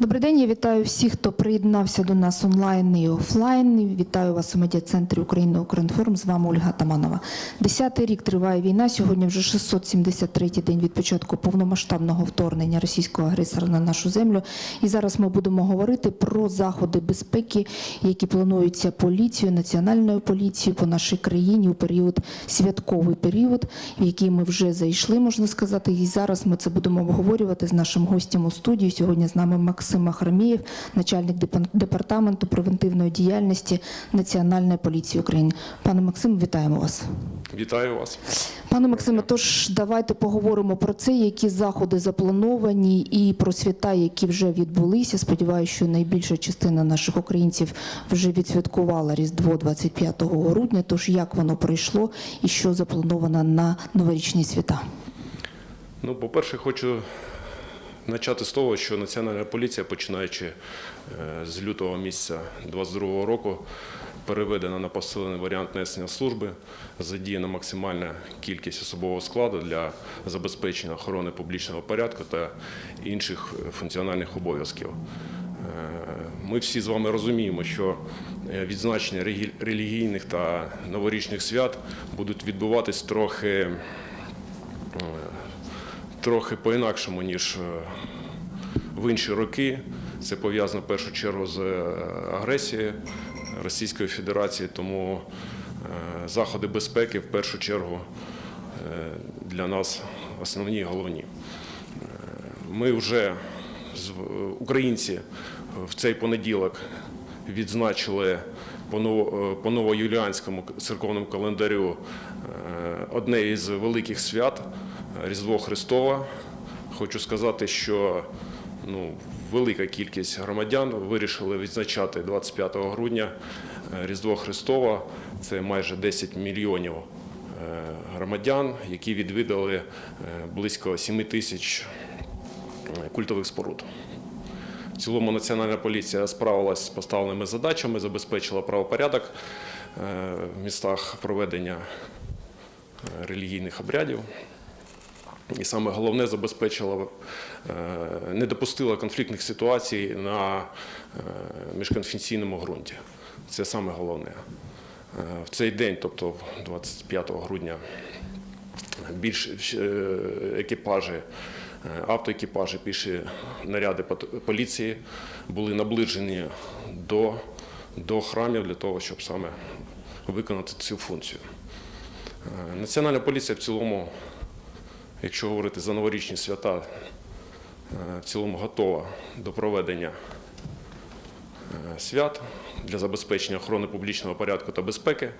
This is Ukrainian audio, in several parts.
Добрий день, я вітаю всіх, хто приєднався до нас онлайн і офлайн. Вітаю вас у медіа-центрі Україна Укрінформ. З вами Ольга Таманова. Десятий рік триває війна. Сьогодні вже 673-й день від початку повномасштабного вторгнення російського агресора на нашу землю. І зараз ми будемо говорити про заходи безпеки, які плануються поліцією, національною поліцією по нашій країні у період святковий період, в який ми вже зайшли, можна сказати. І зараз ми це будемо обговорювати з нашим гостем у студії. Сьогодні з нами Максим Ахрамієв, начальник депа- департаменту превентивної діяльності Національної поліції України. Пане Максим, вітаємо вас. Вітаю вас. Пане Максиме, тож давайте поговоримо про це, які заходи заплановані, і про свята, які вже відбулися. Сподіваюся, що найбільша частина наших українців вже відсвяткувала Різдво 25 грудня. Тож як воно пройшло і що заплановано на новорічні свята? Ну, по-перше, хочу почати з того, що Національна поліція, починаючи е, з лютого місяця 2022 року, переведена на посилений варіант несення служби, задіяна максимальна кількість особового складу для забезпечення охорони публічного порядку та інших е, функціональних обов'язків. Е, Ми всі з вами розуміємо, що відзначення релігійних та новорічних свят будуть відбуватись трохи трохи по-інакшому, ніж е, в інші роки. Це пов'язано в першу чергу з е, агресією Російської Федерації, тому е, заходи безпеки в першу чергу для нас основні і головні. Ми вже українці в цей понеділок відзначили по ново- по новоюліанському церковному календарю одне із великих свят Різдво Христова. Хочу сказати, що ну, велика кількість громадян вирішили відзначати 25 грудня е, Різдво Христова. Це майже 10 мільйонів е, громадян, які відвідали е, близько 7 тисяч культових споруд. В цілому Національна поліція справилася з поставленими задачами, забезпечила правопорядок в містах проведення релігійних обрядів. І саме головне забезпечила, е, не допустила конфліктних ситуацій на е, міжконфесійному ґрунті. Це саме головне. Е, В цей день, тобто 25 грудня, більш екіпажі, автоекіпажі, піші наряди поліції були наближені до, до храмів для того, щоб саме виконати цю функцію. Національна поліція в цілому, якщо говорити за новорічні свята, е, в цілому готова до проведення е, свят для забезпечення охорони публічного порядку та безпеки.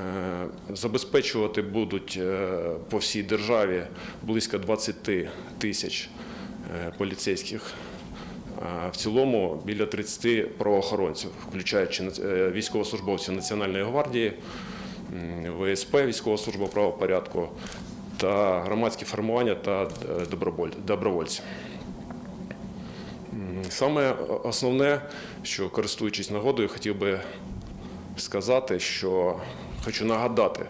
Е, Забезпечувати будуть по всій державі близько 20 тисяч поліцейських. В цілому біля 30 правоохоронців, включаючи військовослужбовців Національної гвардії, ВСП, військова служба правопорядку та громадські формування та е, добровольці. Саме основне, що користуючись нагодою, хотів би сказати, що хочу нагадати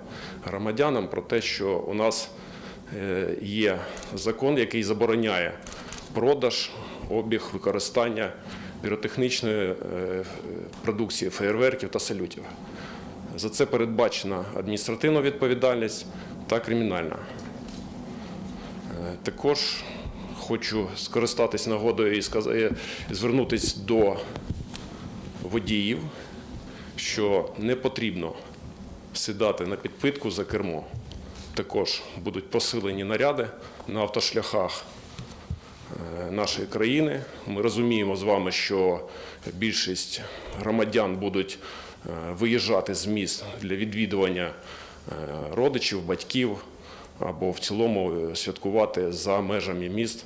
громадянам про те, що у нас е, є закон, який забороняє продаж, обіг, використання піротехнічної е, продукції феєрверків та салютів. За це передбачена адміністративна відповідальність та кримінальна. Е, Також хочу скористатись нагодою і е, звернутися до водіїв, що не потрібно сідати на підпитку за кермо. Також будуть посилені наряди на автошляхах е, нашої країни. Ми розуміємо з вами, що більшість громадян будуть виїжджати з міст для відвідування е, родичів, батьків або в цілому е, святкувати за межами міст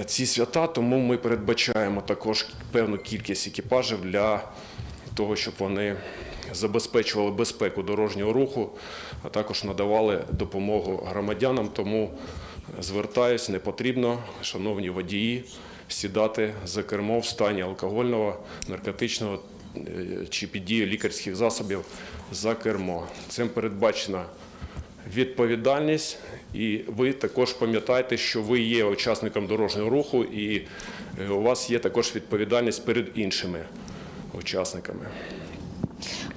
е, ці свята, тому ми передбачаємо також певну кількість екіпажів для того, щоб вони забезпечували безпеку дорожнього руху, а також надавали допомогу громадянам. Тому звертаюсь, не потрібно, шановні водії, сідати за кермо в стані алкогольного, наркотичного е, чи під дією лікарських засобів за кермо. Цим передбачена відповідальність, і ви також пам'ятаєте, що ви є учасником дорожнього руху, і е, у вас є також відповідальність перед іншими учасниками.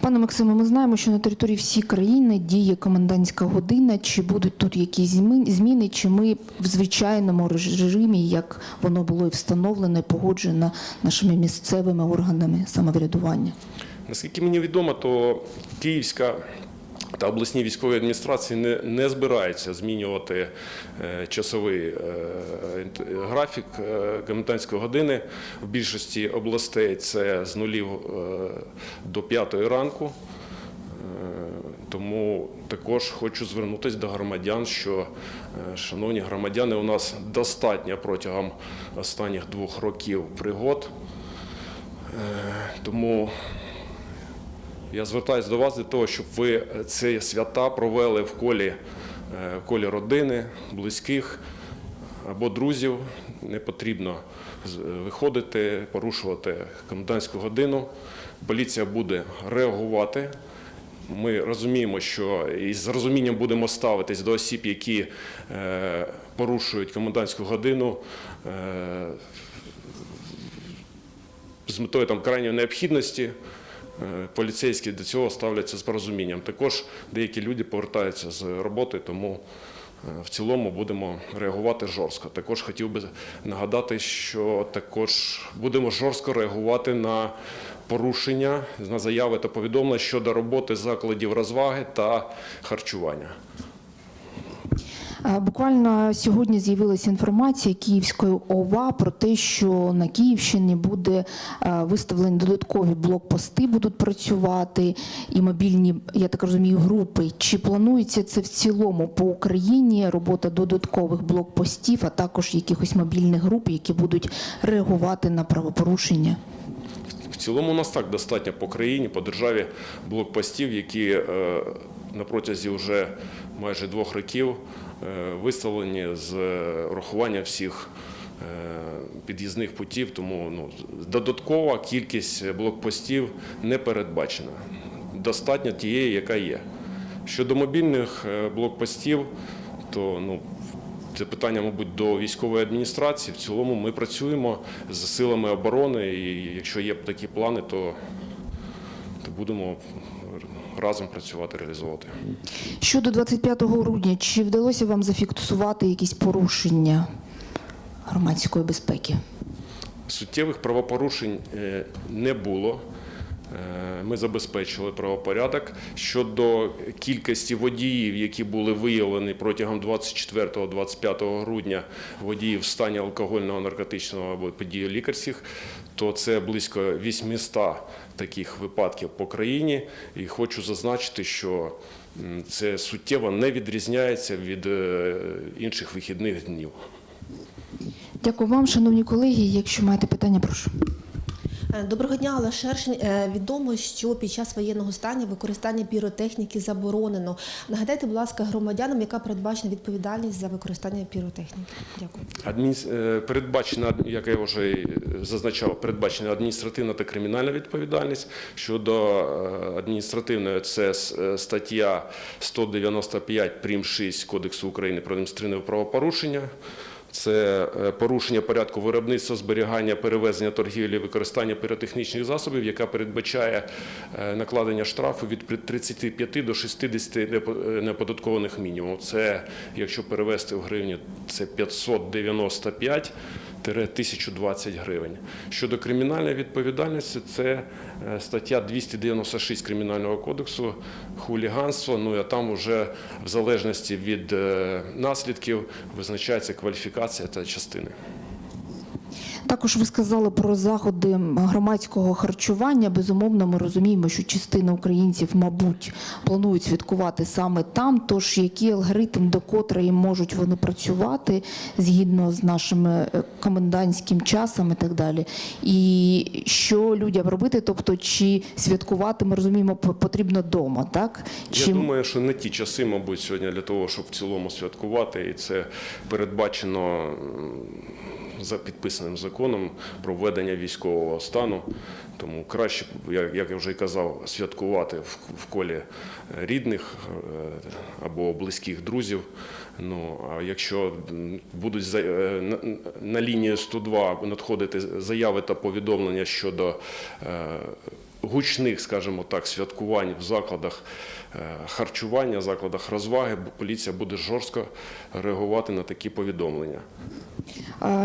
Пане Максиме, ми знаємо, що на території всієї країни діє комендантська година. Чи будуть тут якісь зміни, чи ми в звичайному режимі, як воно було і встановлено, і погоджено нашими місцевими органами самоврядування? Наскільки мені відомо, то Київська та обласні військові адміністрації не, не збираються змінювати е, часовий е, графік е, комендантської години. В більшості областей це з нулів е, до п'ятої ранку. Е, Тому також хочу звернутися до громадян, що, е, шановні громадяни, у нас достатньо протягом останніх двох років пригод. Е, Тому я звертаюся до вас для того, щоб ви ці свята провели в колі, е, в колі родини, близьких або друзів. Не потрібно виходити, порушувати комендантську годину. Поліція буде реагувати. Ми розуміємо, що і з розумінням будемо ставитись до осіб, які е, порушують комендантську годину. е, з метою там крайньої необхідності е, поліцейські до цього ставляться з порозумінням. Також деякі люди повертаються з роботи, тому е, в цілому будемо реагувати жорстко. Також хотів би нагадати, що також будемо жорстко реагувати на порушення, на заяви та повідомлення щодо роботи закладів розваги та харчування. Е, Буквально сьогодні з'явилася інформація Київської ОВА про те, що на Київщині буде е, виставлені додаткові блокпости, будуть працювати і мобільні, я так розумію, групи. Чи планується це в цілому по Україні робота додаткових блокпостів, а також якихось мобільних груп, які будуть реагувати на правопорушення? В цілому у нас так достатньо по країні, по державі блокпостів, які е, на протязі вже майже двох років виставлені з е, урахуванням всіх е, під'їзних путів, тому ну, додаткова кількість блокпостів не передбачена. Достатньо тієї, яка є. Щодо мобільних е, блокпостів, то ну, це питання, мабуть, до військової адміністрації. В цілому ми працюємо з силами оборони, і якщо є такі плани, то, то будемо разом працювати, реалізовувати. Щодо 25 грудня, чи вдалося вам зафіксувати якісь порушення громадської безпеки? Суттєвих правопорушень е, не було. Е, Ми забезпечили правопорядок. Щодо кількості водіїв, які були виявлені протягом 24-25 грудня водіїв в стані алкогольного, наркотичного або події лікарських, то це близько 800 таких випадків по країні. І хочу зазначити, що це суттєво не відрізняється від е, інших вихідних днів. Дякую вам, шановні колеги. Якщо маєте питання, прошу. Е, Доброго дня, Олег Шершень. Е, Відомо, що під час воєнного стану використання піротехніки заборонено. Нагадайте, будь ласка, громадянам, яка передбачена відповідальність за використання піротехніки. Дякую. Адмінс... е, Передбачена, як я вже зазначав, передбачена адміністративна та кримінальна відповідальність. Щодо адміністративної, це стаття 195 прим. 6 Кодексу України про адміністративне правопорушення. Це е, порушення порядку виробництва, зберігання, перевезення торгівлі, використання піротехнічних засобів, яка передбачає е, накладення штрафу від 35 до 60 непо- е, неоподаткованих мінімумів. Це, якщо перевести в гривні, це 595 1020 гривень. Щодо кримінальної відповідальності, це е, стаття 296 Кримінального кодексу хуліганство. Ну а там вже в залежності від е, наслідків визначається кваліфікація та частини. Також ви сказали про заходи громадського харчування. Безумовно, ми розуміємо, що частина українців, мабуть, планують святкувати саме там. Тож який алгоритм, до котрої можуть вони працювати згідно з нашими е, комендантським часом і так далі. І що людям робити? Тобто, чи святкувати, ми розуміємо, потрібно вдома, так? Я думаю, що не ті часи, мабуть, сьогодні для того, щоб в цілому святкувати, і це передбачено за підписаним законом про введення військового стану. Тому краще, як я вже і казав, святкувати в, колі рідних е, або близьких друзів. Ну а якщо будуть за- е, на, лінію 102 надходити заяви та повідомлення щодо е, гучних, скажімо так, святкувань в закладах е, харчування, закладах розваги, поліція буде жорстко реагувати на такі повідомлення.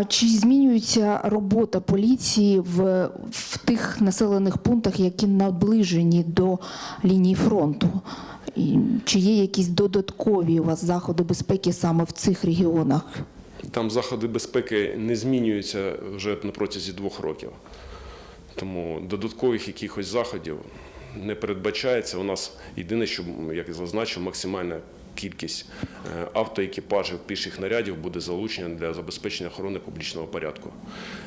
Чи змінюється робота поліції в, в тих населених пунктах, які наближені до лінії фронту? Чи є якісь додаткові у вас заходи безпеки саме в цих регіонах? Там заходи безпеки не змінюються вже на протязі двох років. Тому додаткових якихось заходів не передбачається. У нас єдине, що, як я зазначив, максимальна кількість е, автоекіпажів піших нарядів буде залучена для забезпечення охорони публічного порядку.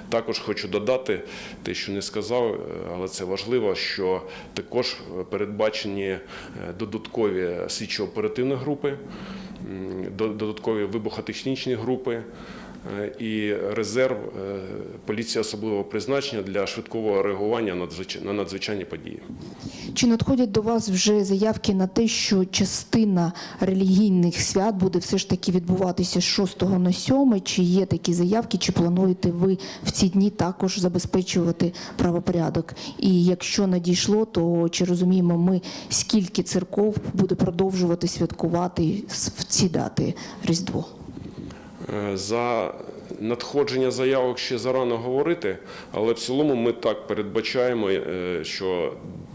Також хочу додати те, що не сказав, е, але це важливо, що також передбачені е, додаткові слідчо-оперативні групи, додаткові вибухотехнічні групи. Е, І резерв е, поліції особливого призначення для швидкого реагування на на надзвичайні події. Чи надходять до вас вже заявки на те, що частина релігійних свят буде все ж таки відбуватися з 6 на 7? Чи є такі заявки, чи плануєте ви в ці дні також забезпечувати правопорядок? І якщо надійшло, то чи розуміємо ми, скільки церков буде продовжувати святкувати в ці дати Різдво? Е, За надходження заявок ще зарано говорити, але в цілому ми так передбачаємо, е, що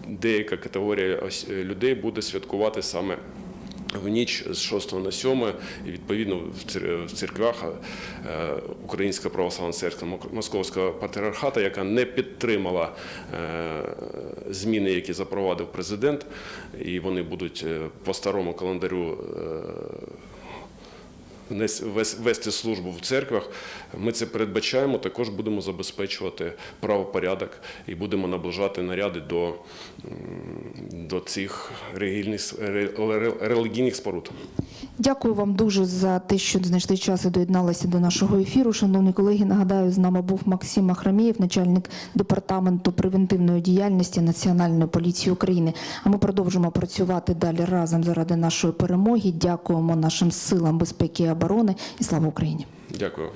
деяка категорія е, людей буде святкувати саме. В ніч з 6 на 7, і відповідно в цер- в церквях е, Українська православна церква Московського патріархату, яка не підтримала зміни, які запровадив президент, і вони будуть по старому календарю вести службу в церквах. Ми це передбачаємо. Також будемо забезпечувати правопорядок і будемо наближати наряди до, до цих релігійних, споруд. Дякую вам дуже за те, що знайшли час і доєдналися до нашого ефіру. Шановні колеги, нагадаю, з нами був Максим Ахрамєєв, начальник департаменту превентивної діяльності Національної поліції України. А ми продовжимо працювати далі разом заради нашої перемоги. Дякуємо нашим силам безпеки оборони і слава Україні. Дякую.